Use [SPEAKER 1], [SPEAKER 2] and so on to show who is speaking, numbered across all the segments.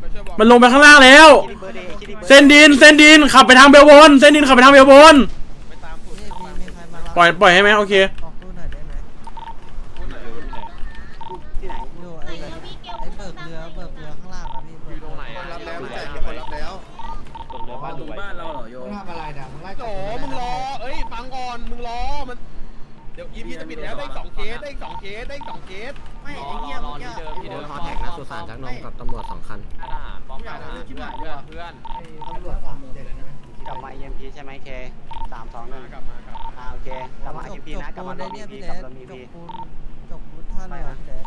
[SPEAKER 1] ไปช่วยบอก
[SPEAKER 2] มันลงไปข้างล่างแล้ว
[SPEAKER 3] คิดเบอร์เดย์คิดเบอร์
[SPEAKER 2] เส้นดินเส้นดินขับไปทางเบลบนเส้นดินขับไปทางเบลบน
[SPEAKER 1] ไปตามสูตร
[SPEAKER 4] นี่มีมีใครมารับ
[SPEAKER 2] ปล่อยปล่อยให้ไหมโอเค
[SPEAKER 4] ออกตู้หน่อยได้ไหม
[SPEAKER 1] พูดหน่อย
[SPEAKER 3] ที่ไหน
[SPEAKER 4] อยู่ไอ้ไอ้เบิกเรือเบิกเรือข้างล่างอะพี่เบิก
[SPEAKER 5] ตรงไหน
[SPEAKER 1] คน
[SPEAKER 5] อะ
[SPEAKER 1] รับแล้วแต่มีคนรับแล้ว
[SPEAKER 5] ตรงเรือบ้านดูไว้
[SPEAKER 6] บ้านเราเหรอโย
[SPEAKER 7] มึงทำอะไรเนี่ยมึงไล่
[SPEAKER 1] โหมึงรอเอ้ยฟังก่อนมึงรอมันเดี๋ยวอีพีจะปิดแล้วได้สองเคสได้สองเคสได้สองเคส
[SPEAKER 3] ไม่ไอ้เหี้ย
[SPEAKER 5] รอ
[SPEAKER 3] เมื่อกี้
[SPEAKER 5] ที่เดิมที่เดิม
[SPEAKER 6] ฮอแท็กนะสุสานจักรนงกับตำรวจสองคัน
[SPEAKER 5] ทหารป้อมทหารเพื่อนเพื่อนเพื่อน
[SPEAKER 7] ตำรวจฝั่งมึงเด็ดเลยนะ
[SPEAKER 3] กลับมา EMP ใช่ไหมเคสามสองหนึ่ง
[SPEAKER 1] กลับมากลับมา
[SPEAKER 3] อ่าโอเคกลับมา
[SPEAKER 4] จ
[SPEAKER 3] EMP นะกลับมา
[SPEAKER 4] จ
[SPEAKER 3] ล
[SPEAKER 4] ปู
[SPEAKER 3] ง
[SPEAKER 4] นไอ้
[SPEAKER 3] EMP
[SPEAKER 4] เนี่ยพี่
[SPEAKER 3] ก
[SPEAKER 4] เล
[SPEAKER 3] ลับ
[SPEAKER 4] ส
[SPEAKER 3] ลง EMP
[SPEAKER 4] จกปูนจกปูนท่าเรือพี่เลส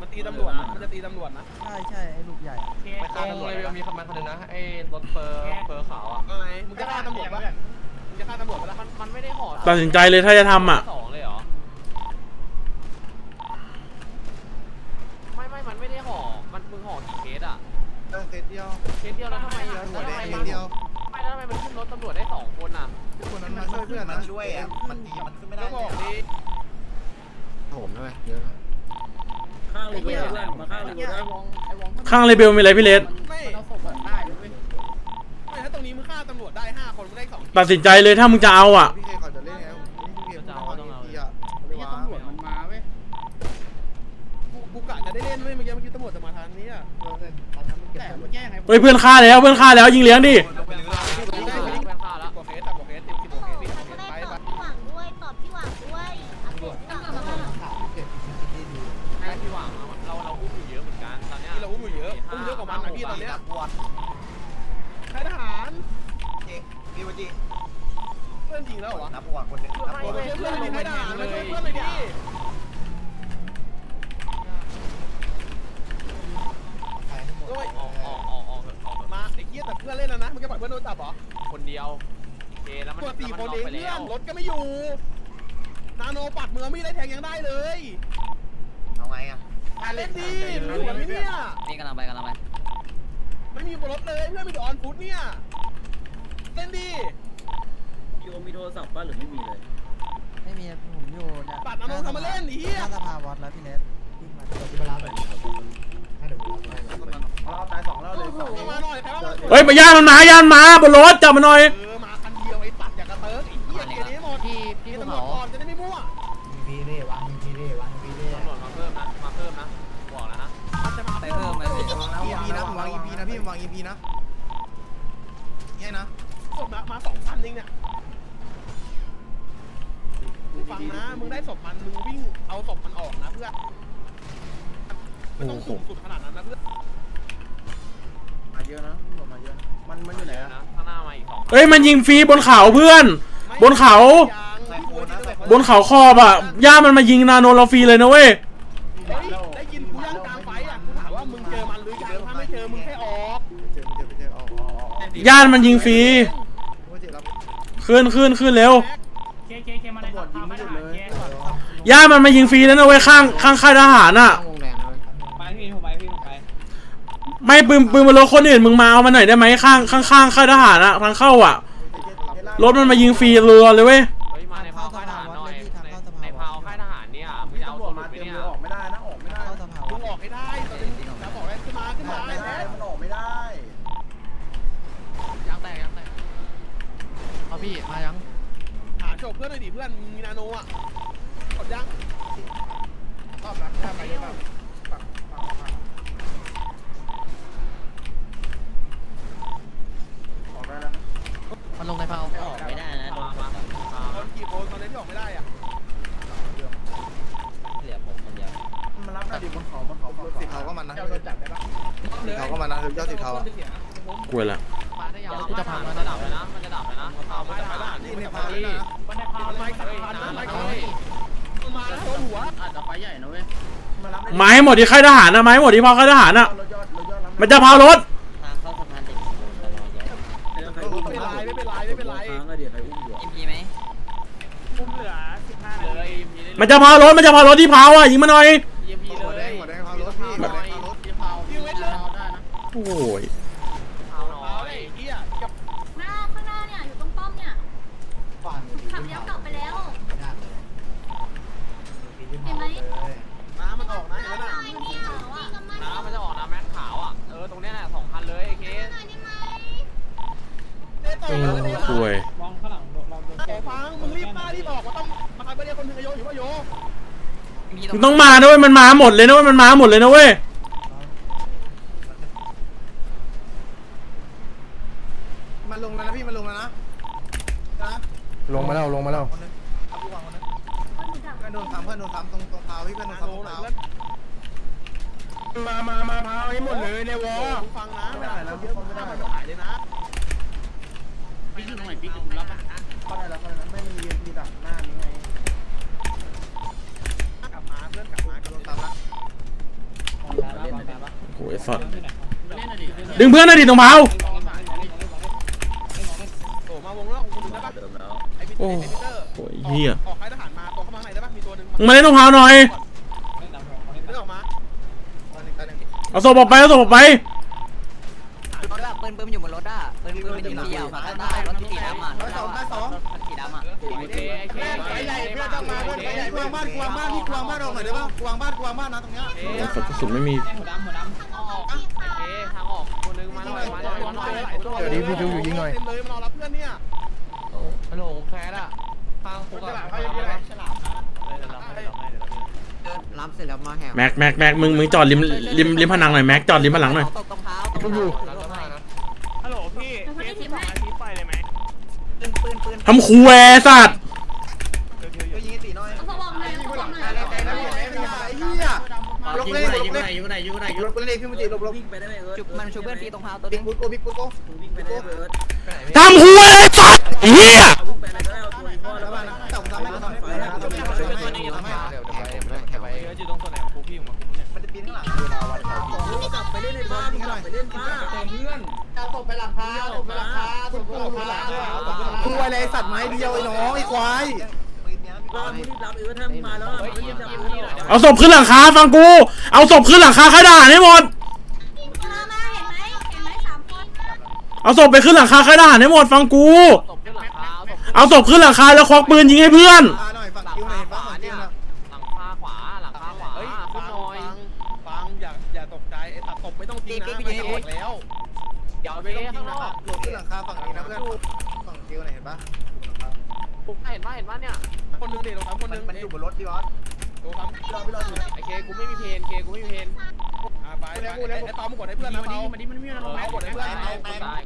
[SPEAKER 1] มันตีตำรวจนะมันจะตีตำรวจนะ
[SPEAKER 4] ใช่ใช่ไอ้ลูกใหญ่อะ
[SPEAKER 5] ไปฆ่าตำรวจเลยมีคำมันคนนึงนะไอ้รถเฟอร์เฟอร์ขาวอะ
[SPEAKER 1] ว่าไงมึงจะฆ่าตำรวจปะมึง จะฆ่าตำรวจปะล่ะ
[SPEAKER 5] มันมันไม่ได้ห่อ
[SPEAKER 2] ตัดสินใจเลยถ้าจะทำอะ
[SPEAKER 5] สองเลยเหรอไม่ไม่มันไม่ได้ห่อมันมึงห่อกี่เคสอะ
[SPEAKER 1] เออเคสเดียว
[SPEAKER 5] เคสเดียวแล้วทำไมแล้ว
[SPEAKER 1] หัว
[SPEAKER 5] ทำ
[SPEAKER 1] แด
[SPEAKER 5] ไม
[SPEAKER 1] งเค
[SPEAKER 5] มั
[SPEAKER 1] ส
[SPEAKER 5] น
[SPEAKER 1] เดียว
[SPEAKER 5] ไม่แล้วทำไมมันขึ้นรถตำรวจได้สองคนอะ
[SPEAKER 1] คนนั้นมาช่วยเพื่อนนะด้วยอะมันตีมันขึ้นไม่ได้บอกดิ
[SPEAKER 6] ผมด้วยเยอะข้างเลยเพื่อนมาข้างเลยเพื่อน
[SPEAKER 2] ข้างเลเบลมีอะไรพี่เลส
[SPEAKER 1] ไม่เอาศพได้เลยไม่ถ้าตรงนี้มึง ฆ่าตำรวจได้ห้าคนมึงได้สอง
[SPEAKER 2] ตัดสินใจเลยถ้ามึงจะเอาอะ
[SPEAKER 1] พี่เคเขาจะเล่นไงพี่เคต้องวางทีอะตำรวจมันมาเว้ยกูกะจะได้เล่นเว้ยเมื่อกี้เมื่อกี้ตำรวจจะมาทางนี้อะแต่เมื่อกี้ไง
[SPEAKER 2] เฮ้ยเพื่อนฆ่าแล้วเพื่อนฆ่าแล้วยิงเลี้ยงดิ
[SPEAKER 5] เพื่อนฆ่าแล้ว
[SPEAKER 1] กว่าเคสแต่กว่าเคสติดสิบกว่าเคสพี่
[SPEAKER 8] เราจะได้
[SPEAKER 1] ไป
[SPEAKER 8] ตอบ
[SPEAKER 1] ไป
[SPEAKER 8] พี่หวังด้วย ตอบพี่หวังด้วยอัปเดตพี่หวังด้วย
[SPEAKER 5] ให้พี่หวังเราเราอุ้มอยู่เยอะเหมือนกันตอนเนี้ย
[SPEAKER 1] นี่เราอุ้มอยู่เยอะอุ้มเยอะกว่ามันนะพี่ตอนเนี้ยค่ายทหาร พี่วันจีเพื่อนจริงแล้วเหรอวะนับก่อนคนนึงนับก่อนเพื่อนมีค่ายทหารมาช่วยเพื่อนเลยดิโอ้ย
[SPEAKER 5] ออกออกออกออกออก
[SPEAKER 1] มาไอ้เกี้ยแต่เพื่อนเล่นแล้วนะมึงจะปล่อยเพื่อนโดนจับเหรอ
[SPEAKER 5] คนเดียวโอเคแล้วมัน
[SPEAKER 1] ตัวสี่
[SPEAKER 5] แล้ว
[SPEAKER 1] ค
[SPEAKER 5] มัน
[SPEAKER 1] น
[SPEAKER 5] น็อ
[SPEAKER 1] เอกง
[SPEAKER 5] ไป
[SPEAKER 1] เพื่
[SPEAKER 5] แล้
[SPEAKER 1] อน
[SPEAKER 5] ว
[SPEAKER 1] รถก็ไม่อยู่ นาโนปัดมือไม่ได้แทงยังได้เลย
[SPEAKER 7] เอาไงอะ
[SPEAKER 1] เล่นดีอยู่กันไหมเนี่ย
[SPEAKER 9] นี่กำลังไปกำลังไป
[SPEAKER 1] ไม่มีบนรถเลยเพื่อนมีแต่ออนฟุตเนี่ย เล่นดี
[SPEAKER 6] โยมีโทรศัพท์ป่ะหรือไม่มีเลย
[SPEAKER 4] ไม่มีผมอยู่เนี่ย
[SPEAKER 1] ปัดนาโนทำมาเล่นไอ้เหี้ย
[SPEAKER 4] หน้าสภาวอดแล้วพี่เลสวิ่งมา
[SPEAKER 7] ตัวที่มารับเลยถ้าเดี๋ยวกูรับให้
[SPEAKER 1] เราตายสองแล้วเลยสองมาหน่อยใครว่ามา
[SPEAKER 2] เฮ้ยมาย่านมันมาย่านมาบนรถจับมาหน่อย
[SPEAKER 1] เออมาคันเดียวไอ้ตัดอยากกระเติร์กไอ้เหี้ยเกนี้หมด
[SPEAKER 9] พี่พี่
[SPEAKER 1] พี่
[SPEAKER 9] ภู
[SPEAKER 1] ตำรว
[SPEAKER 9] เขา
[SPEAKER 1] จก่อนจะได้ไม่มั่ว
[SPEAKER 7] มีพีเร่วางมีพีเร่วางมีพีเร่
[SPEAKER 5] ตำรวจมาเพิ่มนะมาเพิ่มนะบอกแล้วนะ
[SPEAKER 1] มันจะมา
[SPEAKER 9] ไปเพิ่มไหมพี่
[SPEAKER 7] อีพีนะวางอีพีนะพี่วางอีพีนะเนี่ยนะ
[SPEAKER 1] ศพมามาสองพันเองเนี่ยมึงฟังนะ มึงได้ศพมัน มึงวิ่งเอาศพมันออกนะเพื่อนไม่ต้องสุ่มสุดขนาดนั้นนะเพื่อน
[SPEAKER 7] มาเยอะนะมาเยอะมันมันอยู่ไหนอะ
[SPEAKER 5] นะข้างหน้ามาอีกสอง
[SPEAKER 2] เฮ้ยมันยิงฟรีบนเขาเพื่อน บนเขาบนเขาขอบอะย่ามันมายิงนาโนเราฟรีเลยนะเว้ย
[SPEAKER 1] เฮ้ยได้ยินกูย่างกลางไฟอะกูถามว่ามึงเจอมันหรือยังถ้าไม่เจอมึงแค่ออก
[SPEAKER 7] เจอเจอเจอออกออกออก
[SPEAKER 2] ย่านมันยิงฟรี
[SPEAKER 7] ว่าเจอรับ
[SPEAKER 2] ขึ้นขึ้นขึ้นเร็ว
[SPEAKER 6] เคเคเคมาเลยครับยิงไม่หยุดเลย
[SPEAKER 2] ย่ามันมายิงฟรีแล้วนะเว้ยข้างข้างค่ายทหารอะ
[SPEAKER 6] วงแดงเลย
[SPEAKER 5] ไปพี่ผมไปพี่ผมไป
[SPEAKER 2] ไม่ปืนปืนบนรถคนอื่นมึงมาเอามาหน่อยได้ไหมข้างข้างข้างค่ายทหารอะทางเข้าอะรถมันมายิงฟรีเรือเลยเว้ย
[SPEAKER 5] เอา
[SPEAKER 9] พี่มายัง
[SPEAKER 1] หาโฉบเพื่อนหน่อยดิเพื่อนมีนาโนอะกดยังรอบหลังหน้าไปเลยครับฝั่งฝั่งฝั่ง
[SPEAKER 7] ออกได้แล้ว
[SPEAKER 9] มันลงในเผา
[SPEAKER 1] ออก
[SPEAKER 9] ไม่ได้นะโด
[SPEAKER 5] มานมามา
[SPEAKER 1] คนกี่คนตอนนี้ที่ออกไม่ได้อะ
[SPEAKER 9] เหลือผมคนเดียว
[SPEAKER 7] มันรับได้ดิบนเขาบนเขาสีเขาก็มันนะ
[SPEAKER 1] เจ้าโดนจับได้ปะ
[SPEAKER 7] สีเขาก็มันนะยอดสีเขาอะ
[SPEAKER 2] กลัวละ
[SPEAKER 5] มันจะพังมันจะดับเลยนะมันจะดับเลยนะพาวค่ายทหาร
[SPEAKER 1] นี่
[SPEAKER 5] นี่
[SPEAKER 1] ใน
[SPEAKER 5] ใน
[SPEAKER 1] พา
[SPEAKER 5] พาว
[SPEAKER 1] เลย
[SPEAKER 5] นี่
[SPEAKER 1] นะ
[SPEAKER 5] มันในพาวไม่สำคัญนะไม่
[SPEAKER 1] มันมาแล้วหัว
[SPEAKER 6] อาจจะไฟใหญ่นะเว้ย
[SPEAKER 7] มันรับได้
[SPEAKER 2] ไม้หมดที่ค่ายทหารนะไม้หมดที่พอค่ายทหารอะ
[SPEAKER 7] รถยอดรถยอดรับ
[SPEAKER 2] มันจะพารถ
[SPEAKER 9] ทางเข้าสะพานเด็กโดนตลอดเยอะ
[SPEAKER 1] ไม่เป็นไรไม่เป็นไรไม่เป็นไร
[SPEAKER 6] อิม
[SPEAKER 9] พีไหม
[SPEAKER 5] อุ้มเหลือสิบห้าเลย
[SPEAKER 2] มันจะพารถมันจะพารถที่เผาอะยิงมาหน่อย
[SPEAKER 5] EMP
[SPEAKER 7] หัว
[SPEAKER 5] เลย
[SPEAKER 7] หัวแดงพารถพี่หัวแดงพารถ
[SPEAKER 1] ยิงเว้นเลย
[SPEAKER 2] โอ้ย
[SPEAKER 5] แ้ว
[SPEAKER 1] ก
[SPEAKER 8] ลับไปแล้ว
[SPEAKER 7] เห็นไหม
[SPEAKER 1] น้ำมันออกนะเห็นไหม
[SPEAKER 8] น้ำ
[SPEAKER 5] มันจะออกน้ะแม็กขาวอะ
[SPEAKER 1] เออ ตรงเนี้ยหละสองพันเลยไอ้เคสเออป่วย
[SPEAKER 2] มองข้างหลังเราเจอแกฟัง
[SPEAKER 7] มึงรีบมาที่บอกว่า
[SPEAKER 6] ต้องมา
[SPEAKER 7] ไปเรียกคนถึงอายุอยู่ว่าโย มึงต้องมาด้
[SPEAKER 1] วยมัน
[SPEAKER 6] มาหมดเลยนะ
[SPEAKER 1] เว้ยมันมาหมดเลยนะเว้ย
[SPEAKER 5] พี่อยู่ตรงไหนพี่ผมรับอะ
[SPEAKER 7] ก็ได้แล้วก็ได้แล้วไม่มีเอ็มพีดักหน้านี้ไง
[SPEAKER 1] กลับมาเพื่อนกลับมา
[SPEAKER 7] โดนทำละ
[SPEAKER 2] โอ้ยสัตว์ดึงเพื่อนหน่อยดิตรงเผา
[SPEAKER 1] โอ้มาวงแล้วคนนึงได้ปะไอ้พี
[SPEAKER 2] โอ้
[SPEAKER 1] ไอ้พีเตอร์
[SPEAKER 2] โหเหี้ย
[SPEAKER 1] ออกค่ายทหารมาตัวเข้ามาข้างในได้ปะมีตัวหนึ่ง
[SPEAKER 2] มึงมาเล่นตรงเผาหน่อย
[SPEAKER 1] เรื่องออกมา
[SPEAKER 7] ตอนหนึ่งตอนหนึ่ง
[SPEAKER 2] เอาศพออกไปเอาศพออกไป
[SPEAKER 3] รถอะ ปืนปืนอยู่บนรถอะปืนปืนเป็นที่เดียวมาใต้รถสีดำอะ
[SPEAKER 7] ร้อยสองร้อยสอง
[SPEAKER 3] สีดำอะ
[SPEAKER 5] เคเค
[SPEAKER 7] ไปใหญ่เพื่อนจะมาเพื่อนไปใหญ่กวางบ้านกวางบ้านพี่กวางบ้านออกหน่อยได้ป่ะกวางบ้านกวางบ้านนะตรงเนี้ย
[SPEAKER 2] สัตว์กระสุนไม่มี
[SPEAKER 5] หัวดำหัวดำออกเคทางออกคนนึงมาหน่อยมาหน่อยมาหน่อย
[SPEAKER 6] เดี๋ยวนี้พี่ดูอยู่ยิงหน่อย
[SPEAKER 1] เต็มเลยมารอรับเพื่อนเนี่ย
[SPEAKER 5] ฮัลโหลแคสอะฟังคุกอะ
[SPEAKER 3] รับเสร็จแล้วมาแหก
[SPEAKER 2] แม็กแม็กแม็กมึงมึงจอดริมริมริมผนังหน่อยแม็กจอดริมผนังหน่อย
[SPEAKER 3] ตกตรงเท้าตรงเท้า
[SPEAKER 5] ปื
[SPEAKER 3] นปืนปืน
[SPEAKER 2] ทำคุยสัตว์
[SPEAKER 7] ก็ยิงตีน้อย
[SPEAKER 8] เอาสว่างหน่อยเอาสว่างหน่อย
[SPEAKER 7] ไอ้เหี้ยลบเล่นลบเล่นอยู่ไหนอยู่ไหนลบเล่นพี่มุจิลบลบ
[SPEAKER 3] จุบมันชูเพื่อนฟรีตรงเท้าตัว
[SPEAKER 7] บิ๊
[SPEAKER 3] นึ
[SPEAKER 7] ก
[SPEAKER 3] ง
[SPEAKER 7] บุ๊กโกบิ๊กบุ๊กโกบิ๊กบุ๊กโก
[SPEAKER 2] ทำคุยสัตว์ไอ้เหี้ย
[SPEAKER 7] แล้วมานะแต่ผมทำให้ทำไฟนะทำให้ทำให้ทำให้
[SPEAKER 5] อยู่ตรงส่วนไหนของคุกพี่ผมม
[SPEAKER 7] ไปเล่นในบ้านกันหน่อยไปเล่นบ้านเพื่อนเอาตบไปหลังคาตบไปหลังคาตบไปหลังคาคุยอะไรสัตว์ไม้เดียวไอ้น้องไอ้ควาย
[SPEAKER 2] เอาศพขึ้นหลังคาฟังกู เอาศพขึ้นหลังคาค่ายทหารให้หมด
[SPEAKER 8] เอา
[SPEAKER 2] ศพไปขึ้นหลังคาค่ายทหารให้หมดฟังกู เอาศพขึ้นหลังคาแล้วควักปืนยิงให้เพื่
[SPEAKER 5] อ
[SPEAKER 1] น ไม่ต้อง
[SPEAKER 5] ข้า
[SPEAKER 1] ทิ้
[SPEAKER 5] ง
[SPEAKER 1] ง
[SPEAKER 5] น
[SPEAKER 1] นะ
[SPEAKER 5] อ
[SPEAKER 1] ครั
[SPEAKER 5] ก
[SPEAKER 1] บ
[SPEAKER 7] ลงขึ้นหลังคาฝั่งนี้นะเพื่อนฝั่งคิ้วหน่อยเห็นปะ
[SPEAKER 5] เห็นว่าเห็นว่าเนี่ย
[SPEAKER 1] คนนึงเด็กลงทำคนนึง
[SPEAKER 7] มันอยู่บนรถพี่วอส
[SPEAKER 1] ลงทำพี่รอพี่รออยู่
[SPEAKER 5] ไอเคกูไม่มีเพนเคกูไม่มีเพน
[SPEAKER 1] อ่าไปไปไอ้ตอมกดให้เพื่อนนะเอามาดิมันมีอะไรเอากดให้เพื่อนเอา
[SPEAKER 5] ได้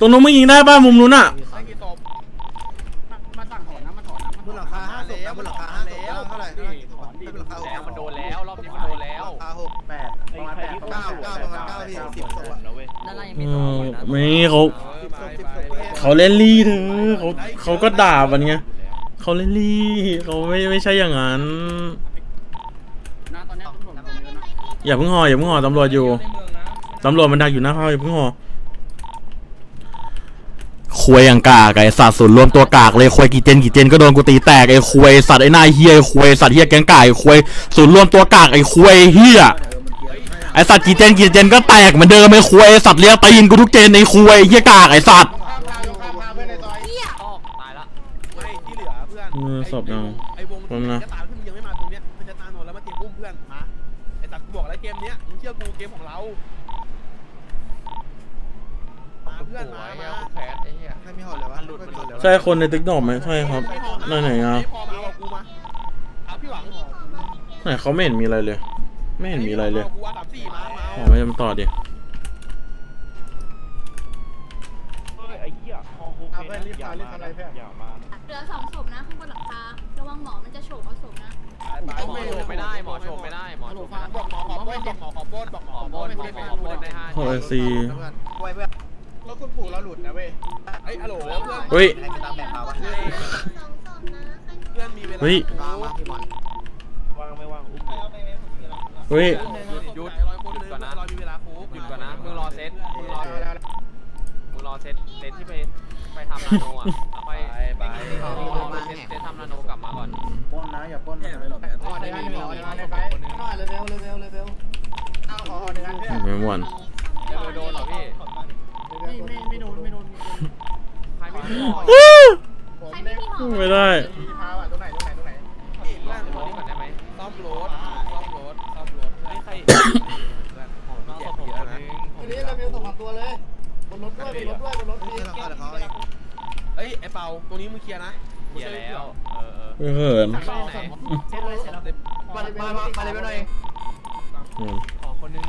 [SPEAKER 2] ตรงนู้นมึงยิงได้ป่ะมุมนู้นอะ
[SPEAKER 1] ไม่กี่ตบ
[SPEAKER 7] บนหลังคาห้าศพบนหลังคาห้าศพเท่าไหร่เท่าไหร่บนหลังคาหก ก้าเก้าประมาณเก้าพี่สิบศพอะ
[SPEAKER 3] ด้านล่างยังมี
[SPEAKER 2] อื
[SPEAKER 3] ตัว
[SPEAKER 2] ม
[SPEAKER 3] อยู่นะ
[SPEAKER 2] ไม่เขา
[SPEAKER 7] สิบศพสิบศพ
[SPEAKER 2] เขาเล่นลี่เธอเขาเขาก็ด่าวันเนี้ยเขาเล่นลี่เขาไม่ไม่ใช่อย่างนั้น อย่าเพิ่งห่ออย่าเพิ่งห่อตำรวจอยู่ตำรวจมันดักอยู่หน้าเผาอย่าเพิ่งห่อควยอย่างกากไอสัตว์ศูนย์รวมตัวกากเลยควยกี่เจนกี่เจนก็โดนกูตีแตกไอควยสัตว์ไอหน้าเฮียไอควยสัตว์เฮียแกงกากไอควยศูนย์รวมตัวกากไอควยเฮีย ไอสัตว์กี่เจนกี่เจนก็แตกเหมือนเดิมไอควยไอ้สัตว์เลี้ยตีนกูทุกเจนไอควยเฮียกากไอสัตว์
[SPEAKER 5] ออกตายละ
[SPEAKER 1] ไม่ที่เหลือเพื่อนไอ้วงที่จะตามที่มึงยังไม่มาตรงเนี้ยมันจะตามโดนแล้วมาเตรียมอุ้มเพื่อนมาไอ้ตัดกูบอกแล้วเกมเนี้ยมึงเชื่อกูเกมของเรามาเพื่อนมามา
[SPEAKER 5] แคสไอ้เหี้ย
[SPEAKER 7] ไม่มีหอดเลยวะหลุดมันหลุดเลยวะ
[SPEAKER 2] ใช่คนในติ๊กต็อกไหมใช่ครับไหนไหนอะ
[SPEAKER 1] พอมาเอากูมาเอาพี่หวัง
[SPEAKER 2] ไหนเขาไม่เห็นมีอะไรเลย ไม่เห็นมีอะไรเลย
[SPEAKER 1] กูว่าสามสี่มามา
[SPEAKER 2] อ๋อไม่มาต่อดิ
[SPEAKER 7] เอาเพื่อนรีบพารีบทำอะไรเพื่อน
[SPEAKER 8] เหลือสองศพนะข้างบนหลังคา ระวังหมอมันจะโฉบเอาศพนะ
[SPEAKER 5] หมอโฉบไม่ได้ หมอโฉบไม่ได้ หมอโฉบไม่ได้
[SPEAKER 1] บอกหมอขอป้นบอกหมอขอป้นบอกหม
[SPEAKER 5] ห
[SPEAKER 1] อ
[SPEAKER 5] มอ
[SPEAKER 1] ข
[SPEAKER 5] บ
[SPEAKER 1] อป้
[SPEAKER 5] น
[SPEAKER 1] น
[SPEAKER 5] หม
[SPEAKER 1] ไม่
[SPEAKER 5] อ
[SPEAKER 1] ได้
[SPEAKER 5] บนได้ห้า
[SPEAKER 2] โอ้ยซี
[SPEAKER 7] เพื่อนกล้วยเพื่อน
[SPEAKER 1] แล้วคุณปู่เราหลุดนะเว้ยไอ้ฮัลโหลเพื่อน
[SPEAKER 2] เฮ้ย
[SPEAKER 7] ใครไปตามแบบเขาวะ
[SPEAKER 8] สองศพนะ
[SPEAKER 1] เพื่อนมีเวลา
[SPEAKER 2] เฮ้ย
[SPEAKER 7] วางมาพี่บ อล
[SPEAKER 2] เฮ้ย
[SPEAKER 5] หยุด
[SPEAKER 1] ร้อยคนเลยรอมีเวลาคุก
[SPEAKER 5] หยุดก่อนนะมึงรอเซตมึงรอมึงรอเซตเซตที่ไปไปทำนาโนอะไปไปเซตเซตทำนาโนกลับมาก่อน
[SPEAKER 7] ป้นนะอย่าป้นนะไม่หลบแบบอ๋อได้ไม่หลบไปไปเร็วเร็วเร็วเร็วเอาขอหนึ่งอันเพื่อน
[SPEAKER 2] ไม่ม่วน
[SPEAKER 5] จะโดนเหรอพี่
[SPEAKER 7] ไม่ไม่ไม่โดนไม่โดน
[SPEAKER 5] ใครไม่มีหมอ
[SPEAKER 8] ใครไม่มีหมอ
[SPEAKER 2] ไม่ได้
[SPEAKER 7] พาว่ะตรงไหนตรงไหนตรงไหน
[SPEAKER 1] เพื่อน
[SPEAKER 5] ตัวนี้ก่อนได้ไหม
[SPEAKER 1] ซ่อมรถซ่อมรถซ่อมร ถ
[SPEAKER 5] ไม่ใคร
[SPEAKER 1] เพื่อน
[SPEAKER 5] น้อง
[SPEAKER 1] เจ็
[SPEAKER 5] ส
[SPEAKER 1] บ
[SPEAKER 5] ม
[SPEAKER 1] เย
[SPEAKER 5] คน
[SPEAKER 1] อะ
[SPEAKER 5] นึ
[SPEAKER 1] นะ
[SPEAKER 5] ง
[SPEAKER 7] ทีนี้เราเร็วส่งตัวเลยบนรถก็
[SPEAKER 1] ด้วยบนรถด้วยบนรถพี่เอ้ยไอ้เปาตรงนี้มึงเคลียร์นะ
[SPEAKER 5] เฮียแล้วเออเออ
[SPEAKER 2] เหิน
[SPEAKER 5] เข้าไหน
[SPEAKER 1] เซ็ตเลยเซ็ตเลย
[SPEAKER 5] มามามาเลยไปหน่อยขอคนนึง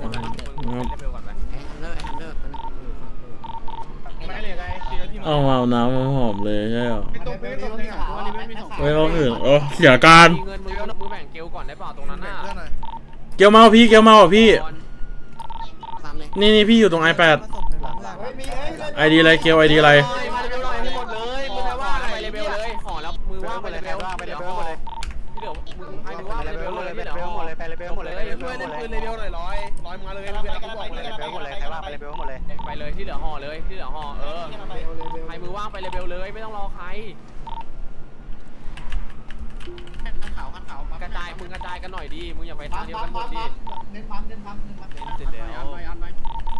[SPEAKER 5] คนนึงมึงเล่นเร็วก่อนไหม
[SPEAKER 6] ฮันเดอร์ฮันเดอร์
[SPEAKER 1] ไม่เลยไงทีละทีมา
[SPEAKER 2] เอาเอาน้ำหอมเลยใช่เหรอ
[SPEAKER 1] พี่ตรงพี่ตรงนี้ว่านี่ไม่มีสอง
[SPEAKER 2] ไม่ต้องอื่นโอ้เสียการ
[SPEAKER 5] มีเงินมึงมึงแบ่งเกลก่อนได้เปล่าตรงนั้นน่ะ
[SPEAKER 2] เกียวเมาพี่เกียวเมาอะพี่
[SPEAKER 6] สามเลย
[SPEAKER 2] นี่นี่พี่อยู่ตรง iPad
[SPEAKER 4] ผสมในหลังเพื่อน
[SPEAKER 1] ไม่มีเอ้ย
[SPEAKER 2] ไอดีอะไรเกียวไอดีอะไร
[SPEAKER 5] มาเร็วหน่อยให้หมดเลยมึงแปลว่าไปเลเวลเลยขอแล้วมือว่างไปเลเวลไปเลเวลหมดเลยที่เหลือมึงให้มือว่างไปเลเวลเลยที่เหลือหมดเลยไปเลเวลหมดเลย
[SPEAKER 1] ช่วยเล่นปืนเลเวลหน่อยร้อยร้อยมาเลยเพื่อนบอกเลย
[SPEAKER 5] ไปเลยที่เหลือห่อเลยที่เหลือห่อเออใครมือว่างไปเลเวลเลยไม่ต้องรอใคร กระจายมึงกระจายกันหน่อยดีมึงอย่าไปทางเดียวกันหมดดี
[SPEAKER 7] เน้นปั๊มเน้นปั๊มเน้นปั๊ม
[SPEAKER 9] เสร็จแล้ว อันไว้
[SPEAKER 10] อันไว้